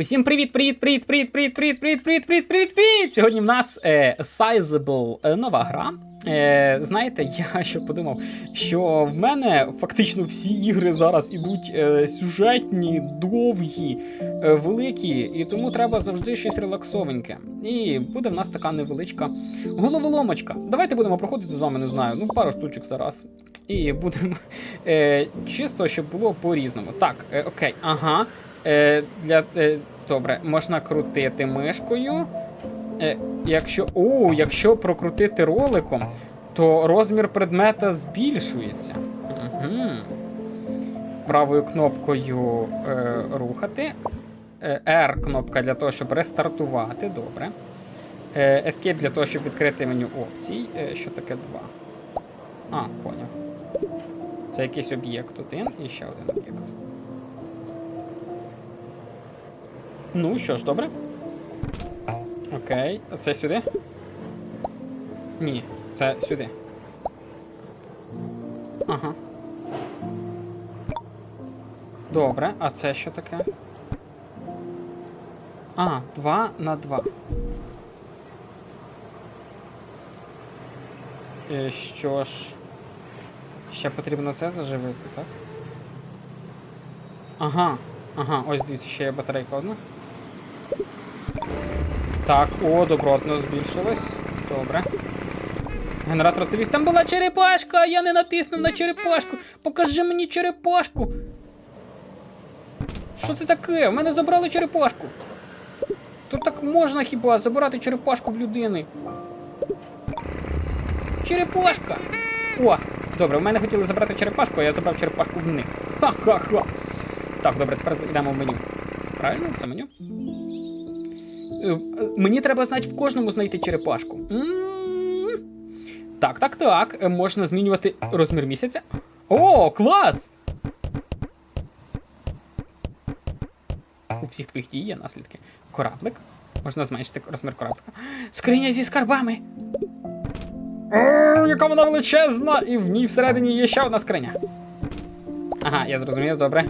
Усім привіт, привіт, привіт, привіт, привіт, привіт, привіт, привіт, привіт, привіт, привіт! Сьогодні в нас е, Sizable е, нова гра. Е, знаєте, я ще подумав, що в мене фактично всі ігри зараз ідуть е, сюжетні, довгі, е, великі, і тому треба завжди щось релаксовеньке. І буде в нас така невеличка головоломочка. Давайте будемо проходити з вами, не знаю, ну пару штучок зараз. І будемо е, чисто, щоб було по-різному. Так, е, окей, ага. Е, для, е, добре, можна крутити мишкою. Е, якщо, о, якщо прокрутити роликом, то розмір предмета збільшується. Угу. Правою кнопкою е, рухати. Е, R кнопка для того, щоб рестартувати. Добре. Е, Escape для того, щоб відкрити меню опцій. Е, що таке 2? А, поняв. Це якийсь об'єкт один і ще один об'єкт. Ну, що ж, добре. Окей, а це сюди? Ні, це сюди. Ага. Добре, а це що таке? А, 2 на 2. Е, що ж. Ще потрібно це заживити, так? Ага, ага, ось дивіться, ще є батарейка одна. Так, о, добротно збільшилось. Добре. Генератор собі. Там була черепашка, я не натиснув на черепашку. Покажи мені черепашку. Що це таке? В мене забрали черепашку. Тут так можна хіба забирати черепашку в людини. Черепашка! О! Добре, в мене хотіли забрати черепашку, а я забрав черепашку в них. Ха-ха-ха. Так, добре, тепер йдемо в меню. Правильно, це меню? Е, Мені треба знати в кожному знайти черепашку. Так, так, так. Е, Можна змінювати розмір місяця. О, клас! У всіх твоїх дій є наслідки. Кораблик. Можна зменшити розмір кораблика. Скриня зі скарбами. О, яка вона величезна! І в ній всередині є ще одна скриня. Ага, я зрозумів, добре.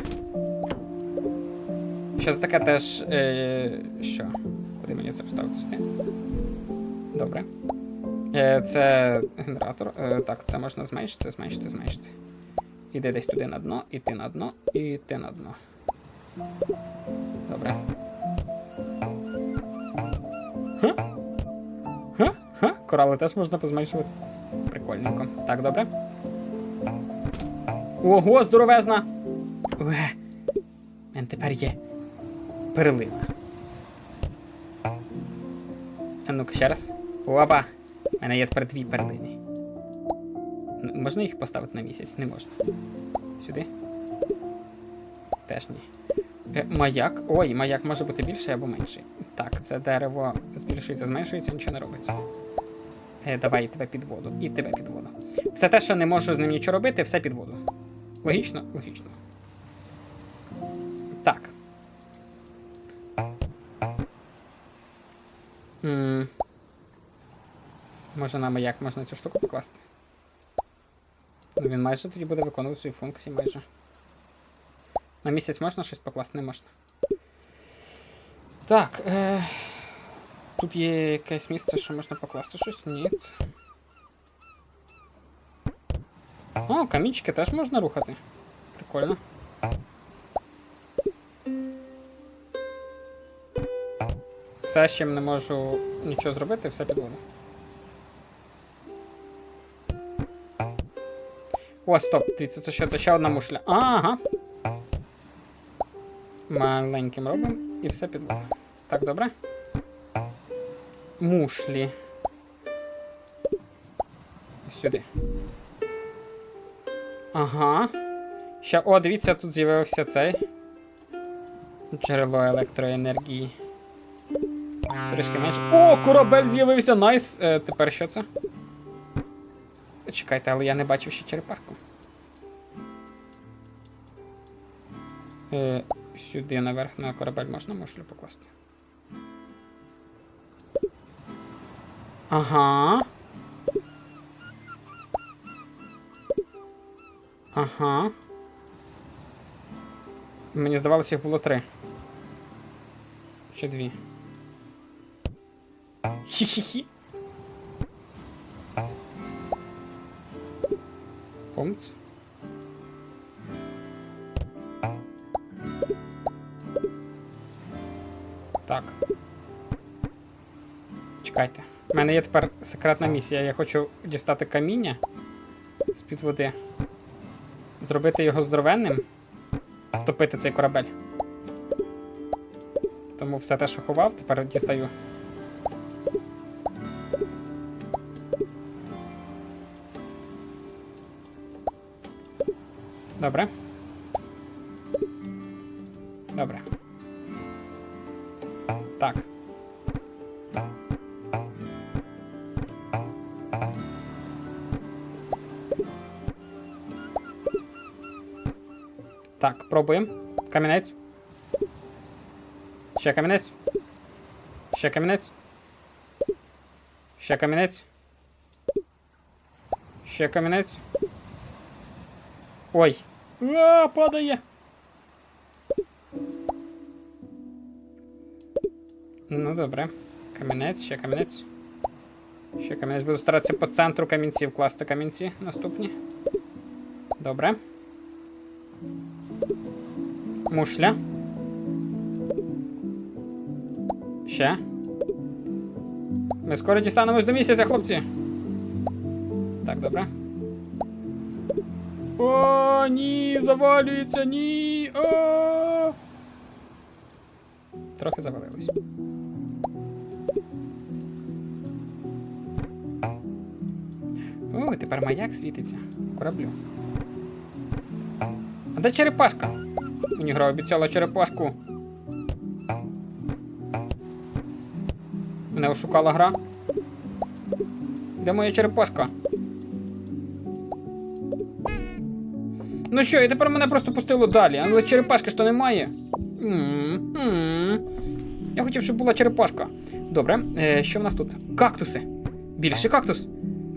Що це таке теж. Е, що? Куди мені це поставити сюди? Добре. Е, це генератор. Е, так, це можна зменшити, зменшити, зменшити. Іди десь туди на дно, іти на дно, і йти на дно. Добре. Ха? Ха? Корали теж можна позменшувати. Прикольненько. Так, добре. Ого, здоровезна! Уе. У мене тепер є перлина. Ну-ка ще раз. Опа! У мене є тепер дві перлини. Можна їх поставити на місяць? Не можна. Сюди? Теж ні. Е, маяк. Ой, маяк може бути більший або менший. Так, це дерево збільшується, зменшується, нічого не робиться. Е, давай тебе під воду. І тебе під воду. Все те, що не можу з ним нічого робити, все під воду. Логічно? Логічно. Може маяк можна цю штуку покласти? Ну, він майже тоді буде виконувати свої функції майже. На місяць можна щось покласти? Не можна. Так. Е... Тут є якесь місце, що можна покласти щось? Ні. О, камінчики теж можна рухати. Прикольно. Все, з чим не можу нічого зробити, все під. О, стоп, дивіться, це що? Це ще одна мушля. Ага. Маленьким робимо і все під. Так, добре. Мушлі. Сюди. Ага. Ще, о, дивіться, тут з'явився цей. Джерело електроенергії. Трішки менше. О, корабель з'явився, найс. Е, тепер що це? Чекайте, але я не бачив ще черепашку. Е, сюди наверх на корабель можна мушлю покласти. Ага. Ага. Мені здавалося, їх було три. Ще дві. Хі-хі-хі. Помц. Так. Чекайте. У мене є тепер секретна місія. Я хочу дістати каміння з-під води. Зробити його здоровенним. Втопити цей корабель. Тому все те, що ховав, тепер дістаю. Добре. Добре. Так. Так, пробуємо. Камінець. Ще камінець. Ще камінець. Ще камінець. Ще камінець. Ой. А, падає. Ну, добре. Камінець, ще камінець. Ще камінець. Буду старатися по центру камінців класти камінці наступні. Добре. Мушля. Ще. Ми скоро дістанемось до місяця, хлопці. Так, добре. О, ні, завалюється, ні. О! Трохи завалилось. О, тепер маяк світиться. Кораблю. А де черепашка? Мені гра обіцяла черепашку. Мене ошукала гра. Де моя черепашка? Ну що, і тепер мене просто пустило далі, але черепашки ж немає. Я хотів, щоб була черепашка. Добре, е, що в нас тут? Кактуси. Більший кактус.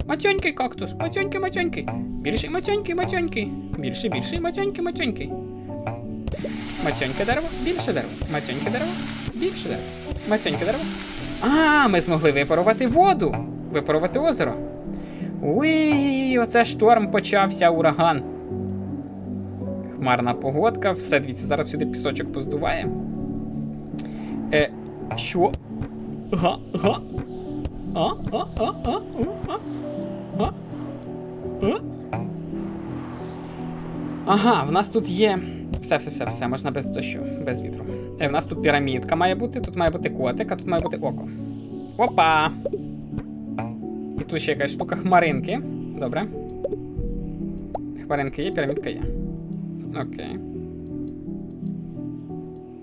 Матьонький кактус. Матьонький, матьонький. Більший матьонький, матьонький. Більший, більший, матьонький, матьонький. Матьоньке дерево, більше дерево. Матьоньке дерево, більше дерево. Матьоньке дерево. А, ми змогли випарувати воду. Випарувати озеро. Уй, оце шторм почався, ураган. Хмарна погодка, все, дивіться, зараз сюди пісочок поздуває. Е, що? Га, га. А, а, а, а, а, а, а. Ага, в нас тут є. Все, все, все, все, можна без дощу, без вітру. Е, в нас тут пірамідка має бути, тут має бути котик, а тут має бути око. Опа! І тут ще якась штука хмаринки. Добре. Хмаринки є, пірамідка є. Окей.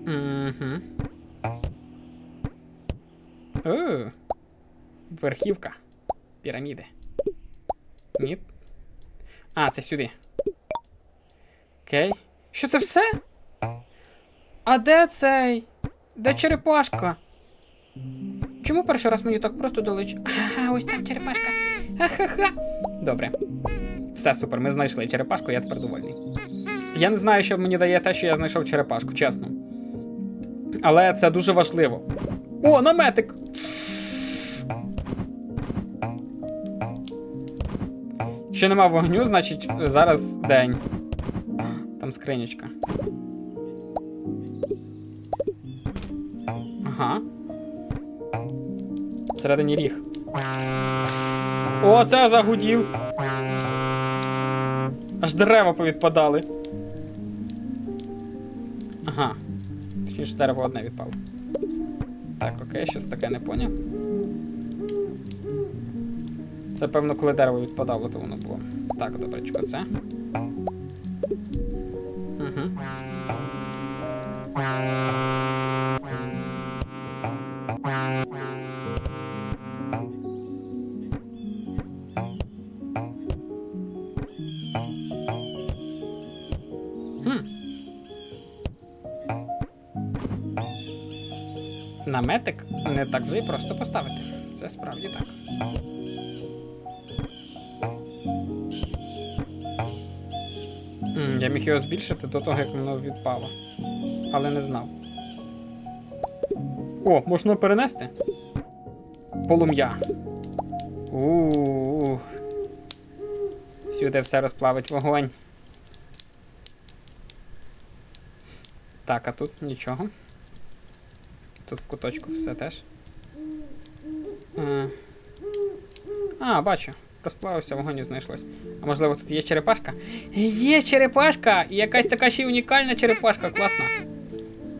Угу. О, верхівка. Піраміди. Ні. А, це сюди. Окей. Що це все? А де цей? Де черепашка? Чому перший раз мені так просто долич? Ага, ось там черепашка. Ха-ха-ха. Добре. Все супер, ми знайшли черепашку, я тепер довольний. Я не знаю, що мені дає те, що я знайшов черепашку, чесно. Але це дуже важливо. О, наметик! Якщо нема вогню, значить зараз день. Там скринічка. Ага. Всередині ріг. О, це загудів. Аж дерева повідпадали. Ага. Точніше, дерево одне відпало. Так, окей, щось таке не поняв. Це, певно, коли дерево відпадало, то воно було. Так, добречко, це. Наметик не так вже й просто поставити. Це справді так. Я міг його збільшити до того, як воно відпало. Але не знав. О, можна перенести? Полум'я. У-у-у. Сюди все розплавить вогонь. Так, а тут нічого. Тут в куточку все теж. А, а бачу. Розплавився, вогонь знайшлось. А можливо тут є черепашка? Є черепашка! І якась така ще й унікальна черепашка, класна.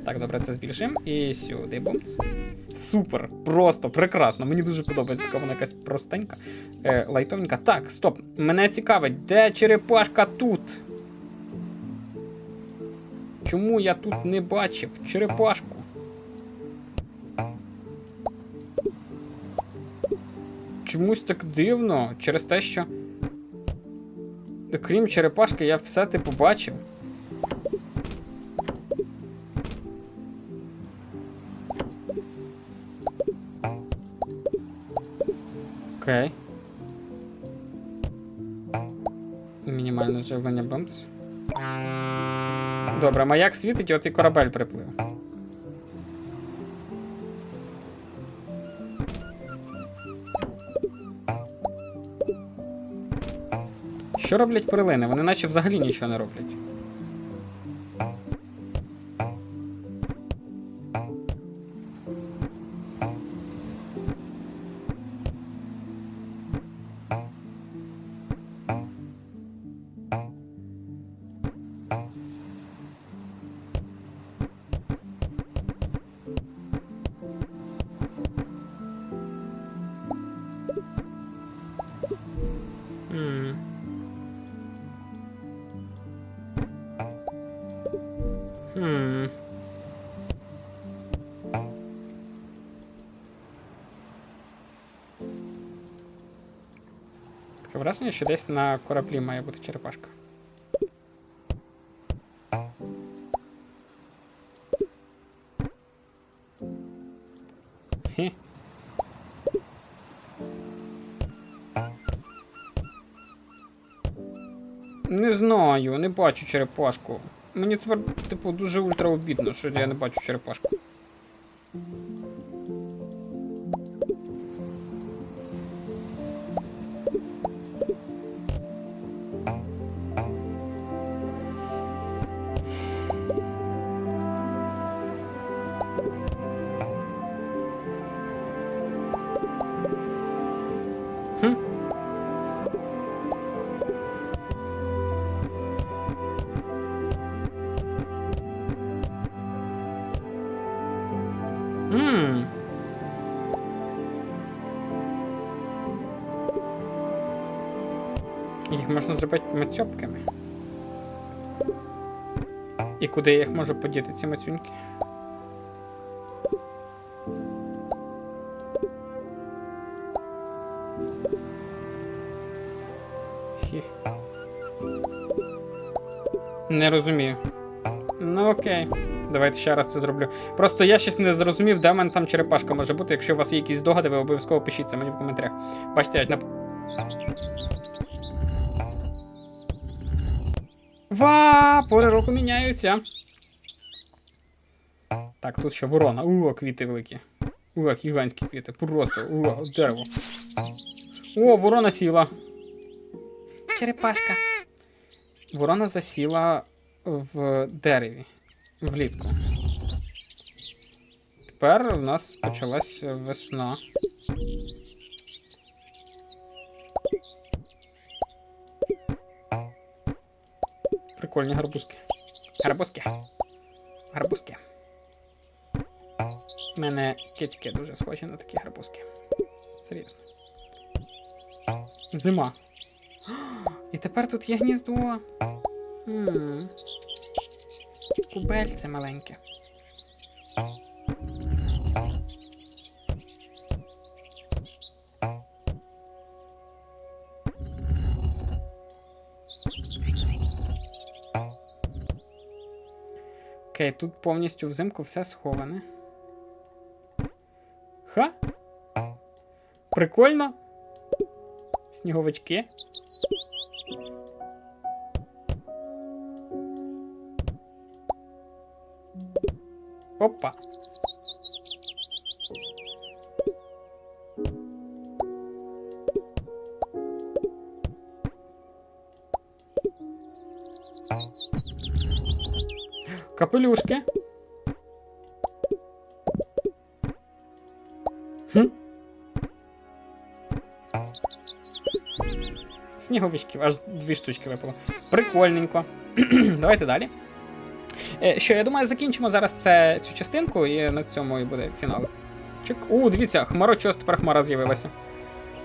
Так, добре, це збільшимо. І сюди бумц. Супер! Просто прекрасно. Мені дуже подобається, така вона якась простенька. Е, лайтовенька. Так, стоп. Мене цікавить, де черепашка тут? Чому я тут не бачив черепашку? Чомусь так дивно, через те, що. Крім черепашки, я все типу бачив. Окей. Мінімальне живлення бамц. Добре, маяк світить, от і корабель приплив. Що роблять перлини? Вони наче взагалі нічого не роблять. Хм. Таке враження, що десь на кораблі має бути черепашка. Не знаю, не бачу черепашку. Мені тепер, типу, дуже ультра обідно, що я не бачу черепашку. Можна зробити мацьопками. І куди я їх можу подіти, ці мацюньки? Не розумію. Ну окей. Давайте ще раз це зроблю. Просто я щось не зрозумів, де в мене там черепашка може бути. Якщо у вас є якісь здогади, ви обов'язково пишіть це мені в коментарях. Бачите, я на. Ва! Пори року міняються. Так, тут ще ворона. О, квіти великі. О, гігантські квіти. Просто. О, дерево. О, ворона сіла. Черепашка. Ворона засіла в дереві влітку. Тепер у нас почалась весна. Прикольні гарбузки. Гарбузки. Гарбузки. У мене кицьки дуже схожі на такі гарбузки. Серйозно. Зима. І тепер тут є гніздо. М. Кубельце маленьке. Окей, тут повністю взимку все сховане. Ха? Прикольно. Сніговички. Опа. Капелюшки. Хм. Сніговичків, аж дві штучки випало. Прикольненько. Давайте далі. Е, що, я думаю, закінчимо зараз це, цю частинку, і на цьому і буде фінал. Чик. У, дивіться, хмарочос, тепер хмара з'явилася.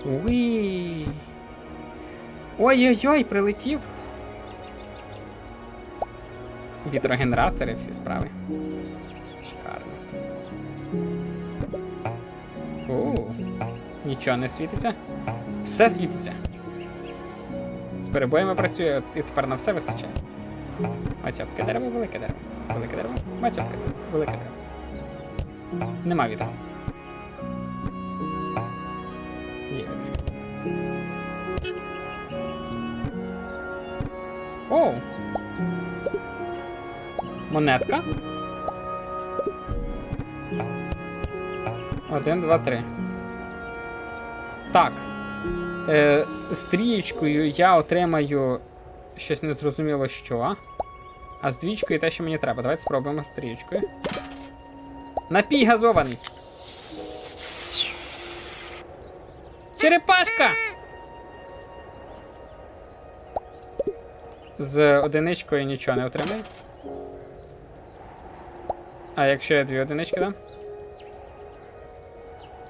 Уї. Ой-ой-ой, прилетів. Вітрогенератори, всі справи. Шикарно. У, нічого не світиться. Все світиться. З перебоями працює, і тепер на все вистачає. Мацьопке дерево, велике дерево. Велике дерево, мацьопке дерево, велике дерево. Нема вітру. Монетка. Один, два, три. Так. Е, стрічкою я отримаю щось незрозуміло що. А з двічкою те, що мені треба. Давайте спробуємо з трієчкою. Напій газований. Черепашка! З одиничкою нічого не отримаю. А якщо я дві одинички дам?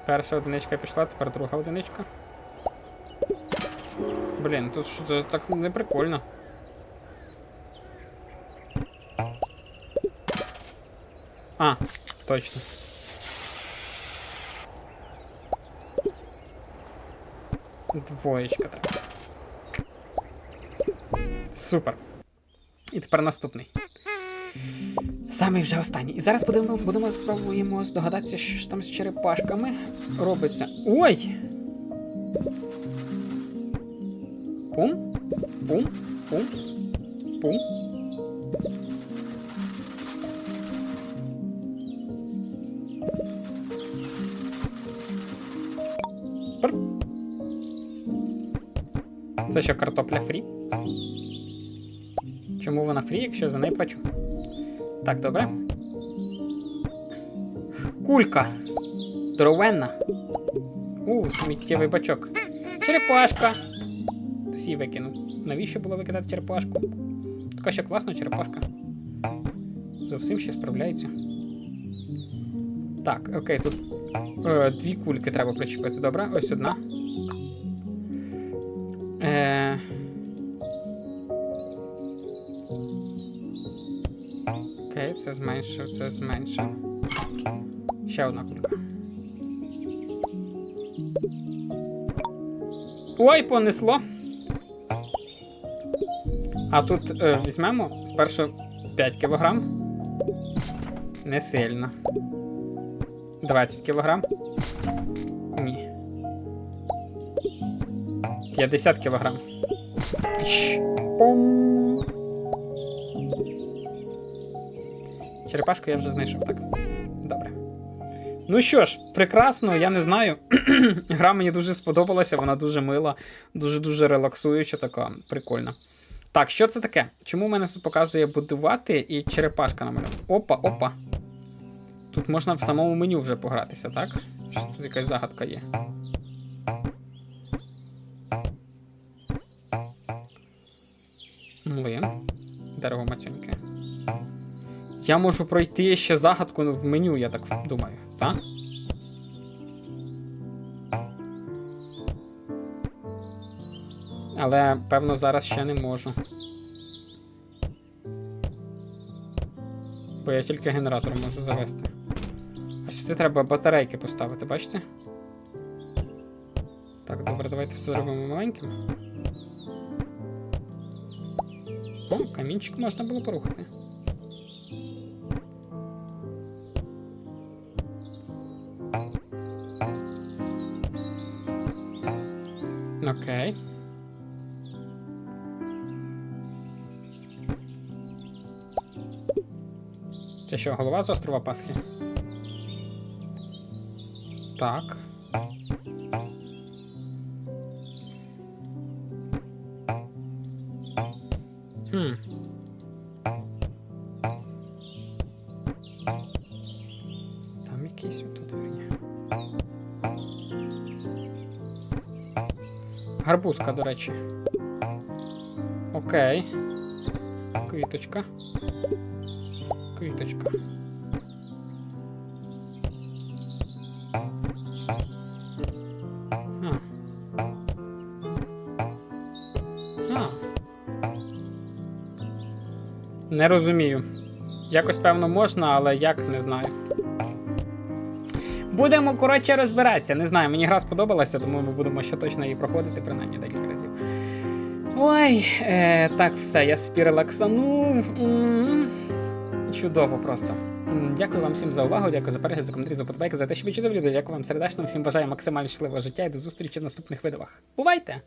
Перша одиничка пішла, тепер друга одиничка. Блін, тут що це так не прикольно. А, точно. Двоєчка так. Супер. І тепер наступний. Самий вже останній. І зараз будемо, будемо спробуємо здогадатися, що ж там з черепашками робиться. Ой! Пум, пум, пум, пум. Це що, картопля фрі? Чому вона фрі, якщо за неї плачу? Так, добре. Кулька. Здоровенна. У, сміттєвий бачок. Черепашка. Хтось її викинув. Навіщо було викидати черепашку? Така ще класна черепашка. Зовсім ще справляється. Так, окей, тут е, дві кульки треба причепити, добре? Ось одна. Це зменшив, це зменшив. Ще одна кулька. Ой, понесло. А тут е, візьмемо спершу 5 кг. Не сильно. 20 кг. Ні. 50 кг. Пум. Черепашку я вже знайшов, так. Добре. Ну що ж, прекрасно, я не знаю. Гра мені дуже сподобалася, вона дуже мила, дуже-дуже релаксуюча, така прикольна. Так, що це таке? Чому в мене тут показує будувати і черепашка намальована? Опа, опа. Тут можна в самому меню вже погратися, так? Щось тут якась загадка є. Млин. Дерево мацюньке. Я можу пройти ще загадку в меню, я так думаю, так? Але, певно, зараз ще не можу. Бо я тільки генератор можу завести. А сюди треба батарейки поставити, бачите? Так, добре, давайте все зробимо маленьким. О, камінчик можна було порухати. Окей. Це що, голова з острова Пасхи? Так. Гарбузка, до речі. Окей. Квіточка. Квіточка. Не розумію. Якось певно можна, але як не знаю. Будемо коротше розбиратися. Не знаю, мені гра сподобалася, тому ми будемо ще точно її проходити, принаймні декілька разів. Ой, е, так, все, я спірелаксанув. Чудово просто. Дякую вам всім за увагу, дякую за перегляд, за коментарі, за подбайки, за те, що ви чудові люди. Дякую вам сердечно, всім бажаю максимально щасливого життя і до зустрічі в наступних видавах. Бувайте!